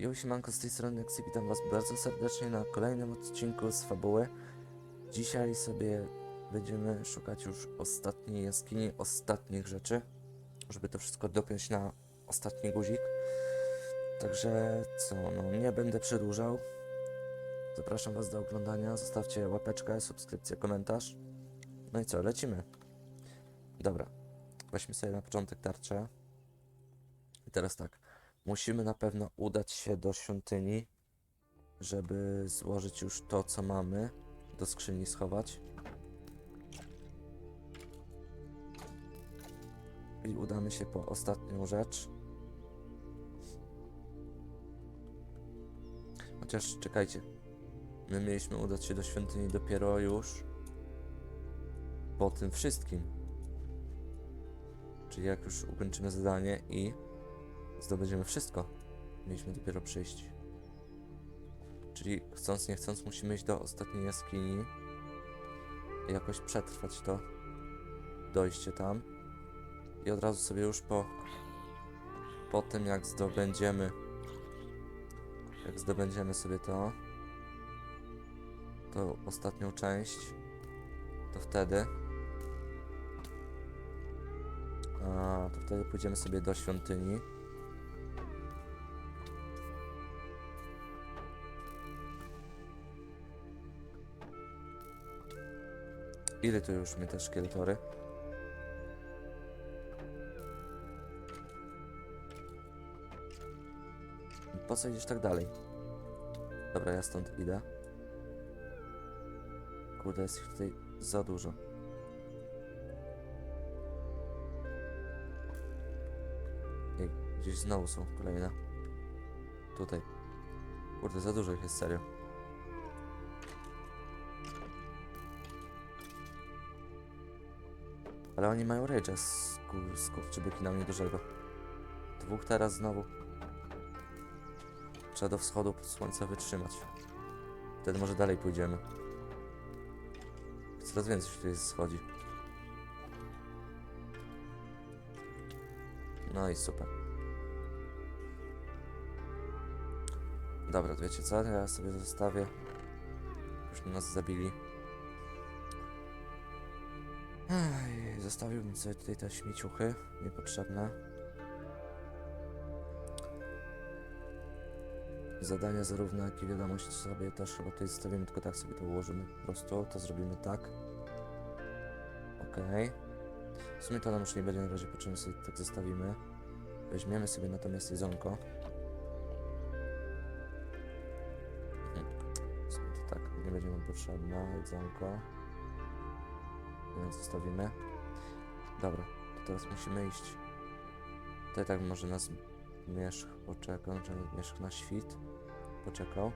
Jo, siemanko, z tej strony Nexy, witam was bardzo serdecznie na kolejnym odcinku z Fabuły. Dzisiaj sobie będziemy szukać już ostatniej jaskini, ostatnich rzeczy, żeby to wszystko dopiąć na ostatni guzik. Także co, no nie będę przedłużał. Zapraszam was do oglądania, zostawcie łapeczkę, subskrypcję, komentarz. No i co, lecimy. Dobra, weźmy sobie na początek tarczę. I teraz tak. Musimy na pewno udać się do świątyni, żeby złożyć już to, co mamy, do skrzyni schować. I udamy się po ostatnią rzecz. Chociaż czekajcie. My mieliśmy udać się do świątyni dopiero już po tym wszystkim. Czyli jak już ukończymy zadanie i zdobędziemy wszystko. Mieliśmy dopiero przyjść. Czyli chcąc nie chcąc musimy iść do ostatniej jaskini i jakoś przetrwać to dojście tam i od razu sobie już po po tym jak zdobędziemy jak zdobędziemy sobie to to ostatnią część to wtedy a, to wtedy pójdziemy sobie do świątyni Ile tu już mnie te szkieletory? Po co idziesz tak dalej? Dobra, ja stąd idę. Kurde, jest ich tutaj za dużo. Ej, gdzieś znowu są kolejne. Tutaj. Kurde, za dużo ich jest, serio. Ale oni mają rage'a, skur skurczybyki na mnie dużego. Dwóch teraz znowu. Trzeba do wschodu słońca wytrzymać. Wtedy może dalej pójdziemy. Coraz więcej się tutaj schodzi. No i super. Dobra, wiecie co? Ja sobie zostawię. Już nas zabili. Ej, zostawiłbym sobie tutaj te śmieciuchy niepotrzebne. Zadania zarówno jak i wiadomość sobie też chyba tutaj zostawimy, tylko tak sobie to ułożymy po prostu. To zrobimy tak. Okej. W sumie to nam już nie będzie na razie potrzebne, sobie tak zostawimy. Weźmiemy sobie natomiast jedzonko. Mhm. To tak, nie będzie nam potrzebne jedzonko. Zostawimy. Dobra, to teraz musimy iść. Tutaj tak może nas Mieszch poczekał, czy Mieszch na świt poczekał.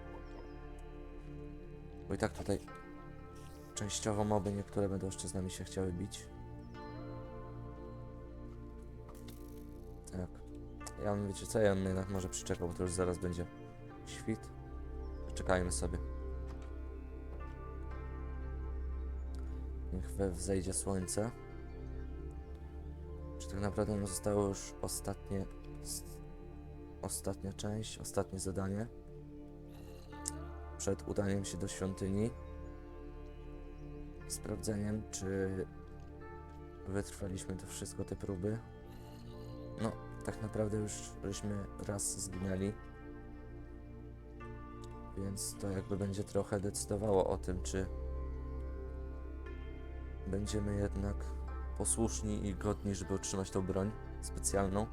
Bo i tak tutaj częściowo moby niektóre będą jeszcze z nami się chciały bić. Tak. Ja bym, wiecie co, ja bym jednak może przyczekał, bo to już zaraz będzie świt. Czekajmy sobie. We wzejdzie słońce. Czy tak naprawdę nam zostało już ostatnie. Ostatnia część, ostatnie zadanie. Przed udaniem się do świątyni. Sprawdzeniem, czy wytrwaliśmy to wszystko, te próby. No, tak naprawdę już żeśmy raz zginęli. Więc to jakby będzie trochę decydowało o tym, czy będziemy jednak posłuszni i godni, żeby otrzymać tą broń specjalną.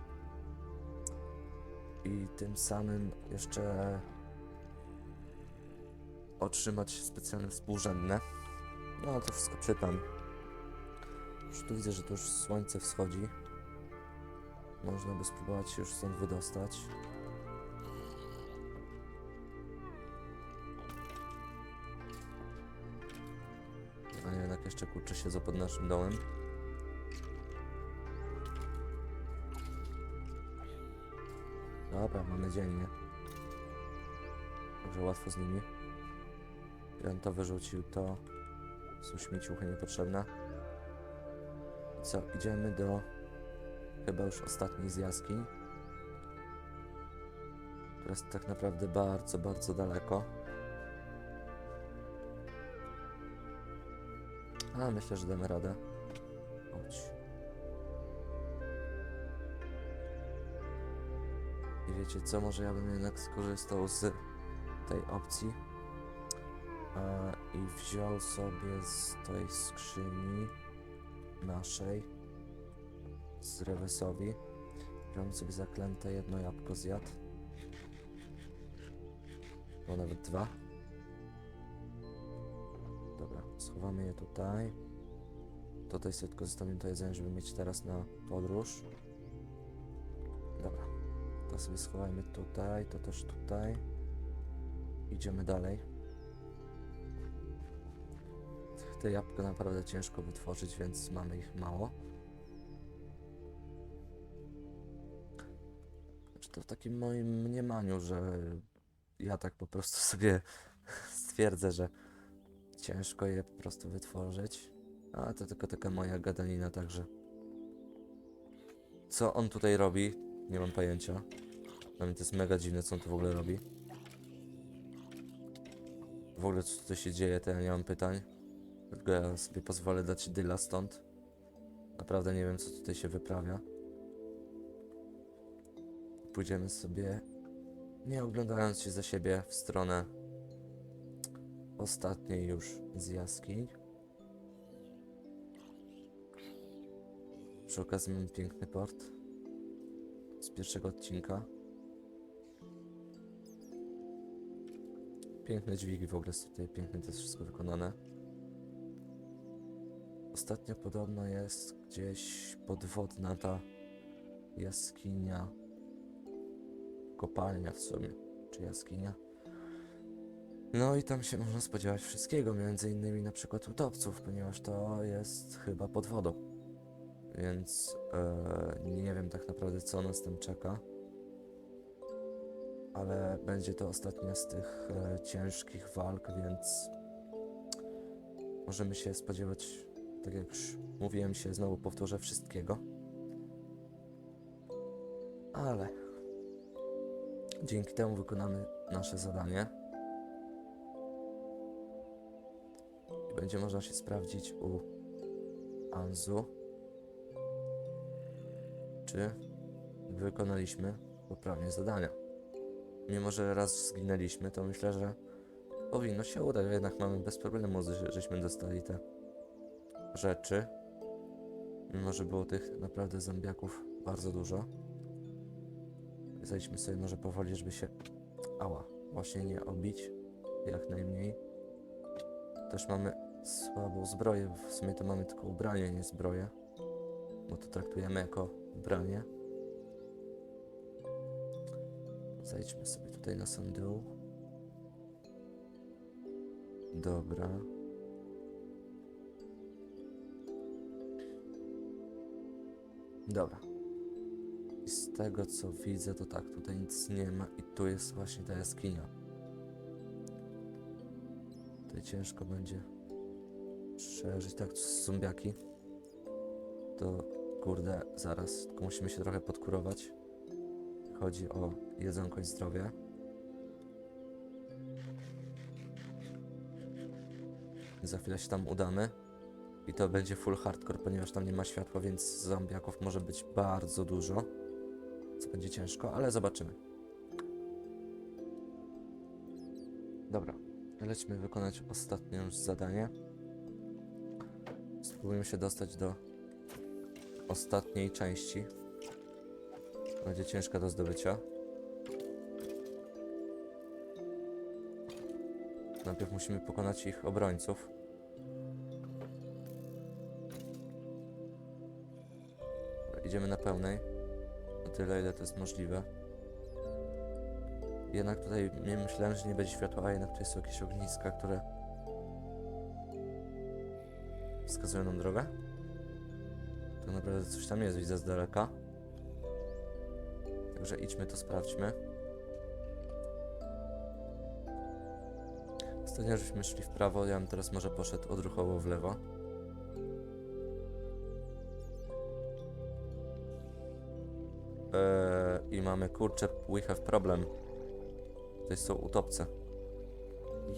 I tym samym jeszcze otrzymać specjalne współrzędne. No ale to wszystko czytam. Już tu widzę, że to już słońce wschodzi. Można by spróbować się już stąd wydostać. Jeszcze kurczę siedzę pod naszym dołem. Dobra, mamy dzień, nie? Także łatwo z nimi. Jeden to wyrzucił, to są śmieciuchy niepotrzebne. I co, idziemy do chyba już ostatniej z jaskiń. droga jest tak naprawdę bardzo, bardzo daleko. Ale myślę, że damy radę. Chodź. I wiecie co, może ja bym jednak skorzystał z tej opcji e, i wziął sobie z tej skrzyni naszej z rewesowi. Wziąłem sobie zaklęte jedno jabłko zjadł. Bo nawet dwa. Schowamy je tutaj. Tutaj sobie tylko zostawiam to jedzenie, żeby mieć teraz na podróż. Dobra, to sobie schowajmy tutaj, to też tutaj. Idziemy dalej. Te jabłka naprawdę ciężko wytworzyć, więc mamy ich mało. Znaczy to w takim moim mniemaniu, że ja tak po prostu sobie stwierdzę, że ciężko je po prostu wytworzyć. A to tylko taka moja gadanina, także. Co on tutaj robi? Nie mam pojęcia. Dla mnie to jest mega dziwne, co on tu w ogóle robi. W ogóle co tutaj się dzieje, to ja nie mam pytań. Tylko ja sobie pozwolę dać dyla stąd. Naprawdę nie wiem, co tutaj się wyprawia. Pójdziemy sobie, nie oglądając się za siebie, w stronę ostatniej już z jaskiń. Przy okazji piękny port z pierwszego odcinka. Piękne dźwigi w ogóle jest tutaj, pięknie to jest wszystko wykonane. Ostatnio podobno jest gdzieś podwodna ta jaskinia, kopalnia w sumie, czy jaskinia. No i tam się można spodziewać wszystkiego, między innymi na przykład utopców, ponieważ to jest chyba pod wodą. Więc e, nie wiem tak naprawdę co nas tam czeka. Ale będzie to ostatnia z tych e, ciężkich walk, więc możemy się spodziewać, tak jak już mówiłem się, znowu powtórzę wszystkiego. Ale dzięki temu wykonamy nasze zadanie. Będzie można się sprawdzić u Anzu, czy wykonaliśmy poprawnie zadania. Mimo, że raz zginęliśmy, to myślę, że powinno się udać, jednak mamy bez problemu, że- żeśmy dostali te rzeczy. Mimo, że było tych naprawdę zombiaków bardzo dużo. Zejdźmy sobie może powoli, żeby się... Ała, właśnie nie obić. Jak najmniej. Też mamy słabą zbroję. W sumie to mamy tylko ubranie, nie zbroję. Bo to traktujemy jako ubranie. Zejdźmy sobie tutaj na sam dół. Dobra. Dobra. I z tego co widzę, to tak, tutaj nic nie ma i tu jest właśnie ta jaskinia. Tutaj ciężko będzie przeżyć, tak, z zombiaki. To kurde, zaraz, tylko musimy się trochę podkurować. Chodzi o jedzonko i zdrowie. Za chwilę się tam udamy. I to będzie full hardcore, ponieważ tam nie ma światła, więc zombiaków może być bardzo dużo. Co będzie ciężko, ale zobaczymy. Dobra, lećmy wykonać ostatnie już zadanie. Spróbujmy się dostać do ostatniej części. Będzie ciężka do zdobycia. Najpierw musimy pokonać ich obrońców. Idziemy na pełnej. Na tyle, ile to jest możliwe. Jednak tutaj nie myślałem, że nie będzie światła, a jednak tutaj są jakieś ogniska, które wskazują nam drogę. Tak naprawdę coś tam jest, widzę z daleka. Także idźmy to sprawdźmy. Ostatnio żeśmy szli w prawo, ja bym teraz może poszedł odruchowo w lewo. Eee, I mamy kurczę, we have problem. To są utopce.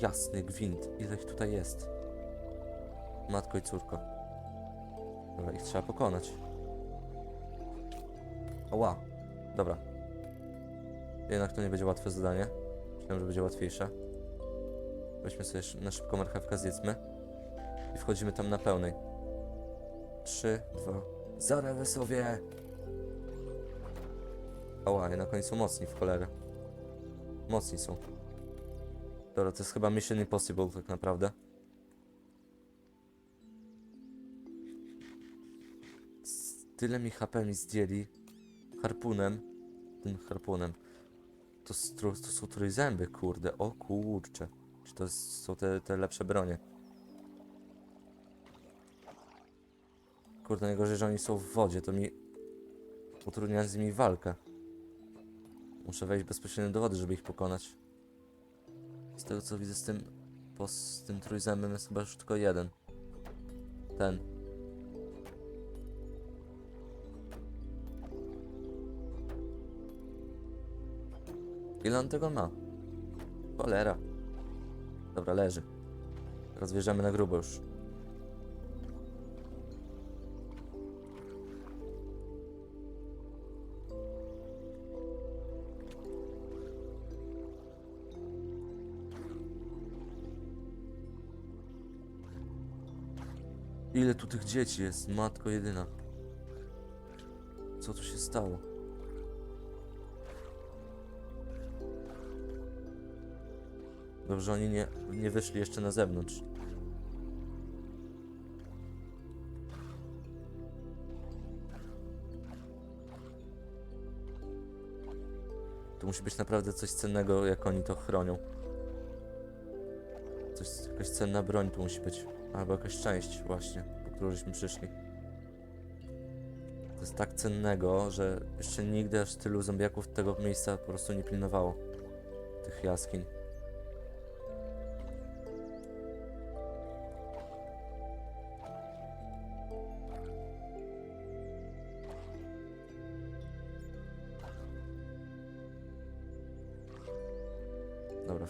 Jasny gwint. Ile ich tutaj jest? Matko i córko. Dobra, ich trzeba pokonać. Oła. Dobra. Jednak to nie będzie łatwe zadanie. Myślałem, że będzie łatwiejsze. Weźmy sobie na szybko marchewkę, zjedzmy. I wchodzimy tam na pełnej. Trzy, dwa. Zarewy sobie! Ała, jednak oni są mocni w cholerę. Mocni są. Dobra, to jest chyba Mission Impossible tak naprawdę. Tyle mi HP mi zdjęli harpunem. Tym harpunem. To, to są trójzęby, kurde. O kurcze. Czy to są te, te lepsze bronie? Kurde, najgorzej, że oni są w wodzie. To mi utrudnia z nimi walkę. Muszę wejść bezpośrednio do wody, żeby ich pokonać. Z tego co widzę z tym, po, z tym trójzębem jest chyba już tylko jeden. Ten. Ile on tego ma? Cholera. Dobra, leży. Teraz wjeżdżamy na grubo już. Ile tu tych dzieci jest, matko jedyna. Co tu się stało? Dobrze, oni nie, nie wyszli jeszcze na zewnątrz. Tu musi być naprawdę coś cennego, jak oni to chronią. Coś, jakaś cenna broń tu musi być. Albo jakaś część właśnie, po którą żeśmy przyszli. To jest tak cennego, że jeszcze nigdy aż tylu zombiaków tego miejsca po prostu nie pilnowało. Tych jaskiń.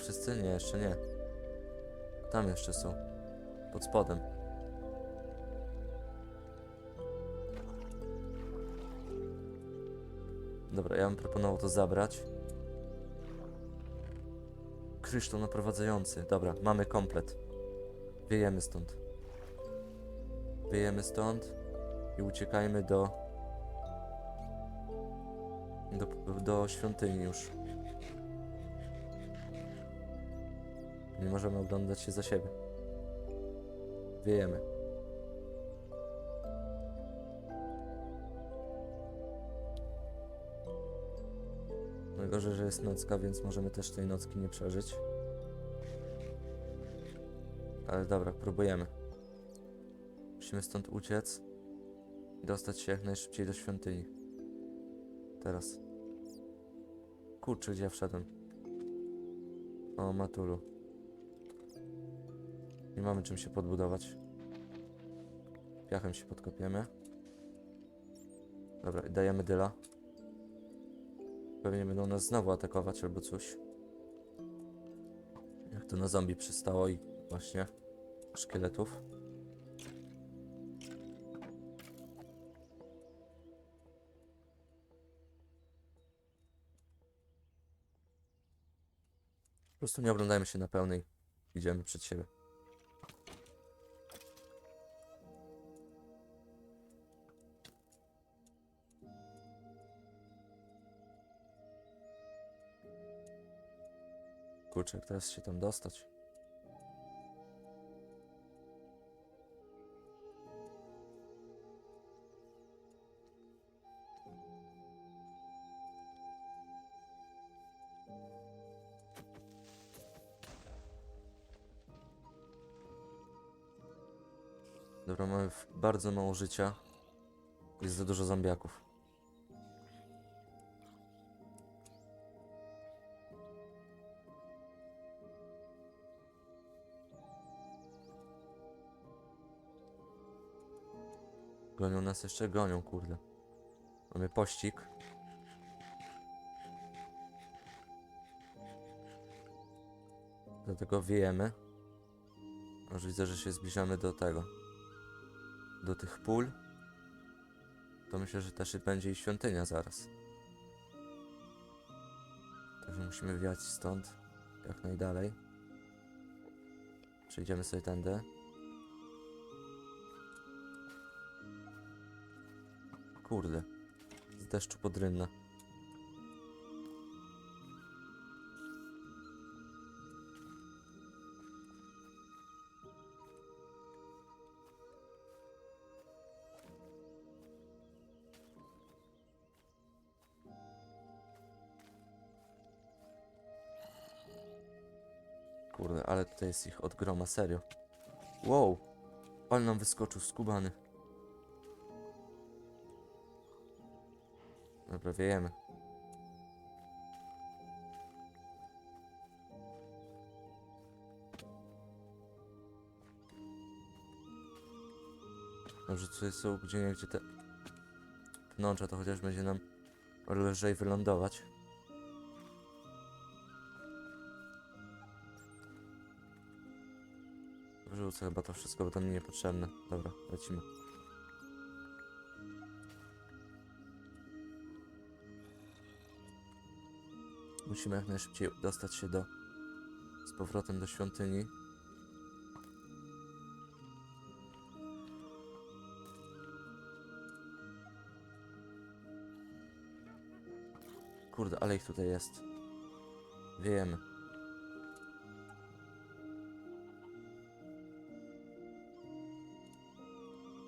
Wszyscy? Nie, jeszcze nie. Tam jeszcze są. Pod spodem. Dobra, ja bym proponował to zabrać. Kryształ naprowadzający. Dobra, mamy komplet. Wiejemy stąd. Wiejemy stąd i uciekajmy do... Do, do świątyni już. Możemy oglądać się za siebie. Wiejemy. Najgorzej, że jest nocka, więc możemy też tej nocki nie przeżyć. Ale dobra, próbujemy. Musimy stąd uciec i dostać się jak najszybciej do świątyni. Teraz. Kurczę, gdzie ja wszedłem? O, Matulu. Nie mamy czym się podbudować. Piachem się podkopiemy. Dobra, dajemy dyla. Pewnie będą nas znowu atakować albo coś. Jak to na zombie przystało i właśnie szkieletów. Po prostu nie oglądajmy się na pełnej. Idziemy przed siebie. Kurczę, jak teraz się tam dostać? Dobra, mamy bardzo mało życia. Jest za dużo zombiaków. Gonią nas jeszcze? Gonią, kurde. Mamy pościg. Dlatego wiejemy. Już widzę, że się zbliżamy do tego. Do tych pól. To myślę, że też będzie i świątynia zaraz. Także musimy wjechać stąd jak najdalej. Przejdziemy sobie tędy. Kurde. Z deszczu pod rynna. Kurde, ale tutaj jest ich od groma, serio. Wow! Ale nam wyskoczył skubany. Dobra, wiejemy. Może tutaj są gdzie nie gdzie te pnącza, to chociaż będzie nam lżej wylądować. Wyrzucę chyba to wszystko, bo to mi niepotrzebne. Dobra, lecimy. Musimy jak najszybciej dostać się do... z powrotem do świątyni. Kurde, ale ich tutaj jest. Wiemy.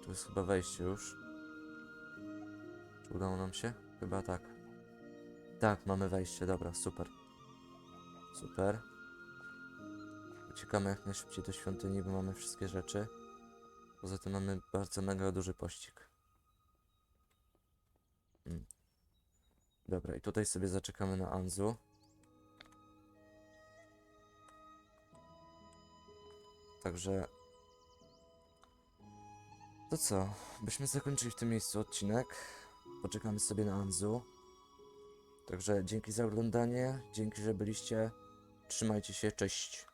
Tu jest chyba wejście już. Czy udało nam się? Chyba tak. Tak, mamy wejście, dobra, super. Super. Uciekamy jak najszybciej do świątyni, bo mamy wszystkie rzeczy. Poza tym mamy bardzo mega duży pościg. Mm. Dobra, i tutaj sobie zaczekamy na Anzu. Także to co? Byśmy zakończyli w tym miejscu odcinek. Poczekamy sobie na Anzu. Także dzięki za oglądanie, dzięki, że byliście. Trzymajcie się, cześć.